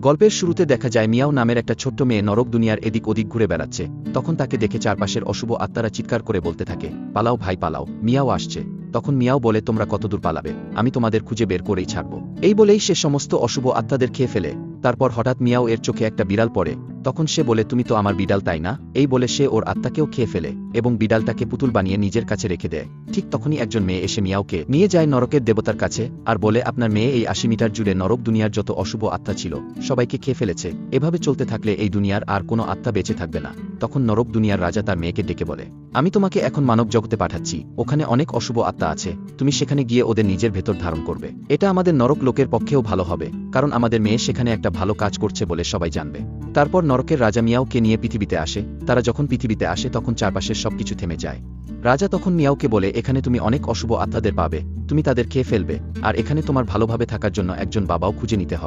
গল্পের শুরুতে দেখা যায় মিয়াও নামের একটা ছোট্ট মেয়ে নরক দুনিয়ার এদিক ওদিক ঘুরে বেড়াচ্ছে। তখন তাকে দেখে চারপাশের অশুভ আত্মারা চিৎকার করে বলতে থাকে, পালাও ভাই, পালাও। মিয়াও আসছে। তখন মিয়াও বলে, তোমরা কতদূর পালাবে? আমি তোমাদের খুঁজে বের করেই ছাড়ব। এই বলেই সে সমস্ত অশুভ আত্মাদের খেয়ে ফেলে। তারপর হঠাৎ মিয়াও এর চোখে একটা বিড়াল পড়ে। তখন সে বলে, তুমি তো আমার বিড়াল, তাই না? এই বলে সে ওর আত্মাকেও খেয়ে ফেলে এবং বিড়ালটাকে পুতুল বানিয়ে নিজের কাছে রেখে দেয়। ঠিক তখনই একজন মেয়ে এসে মিয়াওকে নিয়ে যায় নরকের দেবতার কাছে আর বলে, আপনার মেয়ে এই আশি মিটার জুড়ে নরক দুনিয়ার যত অশুভ আত্মা ছিল, সবাইকে খেয়ে ফেলেছে। এভাবে চলতে থাকলে এই দুনিয়ার আর কোনো আত্মা বেঁচে থাকবে না। তখন নরক দুনিয়ার রাজা তার মেয়েকে ডেকে বলে, আমি তোমাকে এখন মানব জগতে পাঠাচ্ছি, ওখানে অনেক অশুভ আত্মা আছে, তুমি সেখানে গিয়ে ওদের নিজের ভেতর ধারণ করবে। এটা আমাদের নরক লোকের পক্ষেও ভালো হবে, কারণ আমাদের মেয়ে সেখানে একটা ভালো কাজ করছে বলে সবাই জানবে। তারপর নরকের রাজা মিয়াওকে নিয়ে পৃথিবীতে আসে, তারা যখন পৃথিবীতে আসে তখন চারপাশের সবকিছু থেমে যায়। রাজা তখন মিয়াওকে বলে, এখানে তুমি অনেক অশুভ আত্মাদের পাবে, তুমি তাদের খেয়ে ফেলবে, আর এখানে তোমার ভালোভাবে থাকার জন্য একজন বাবাও খুঁজে নিতে হবে।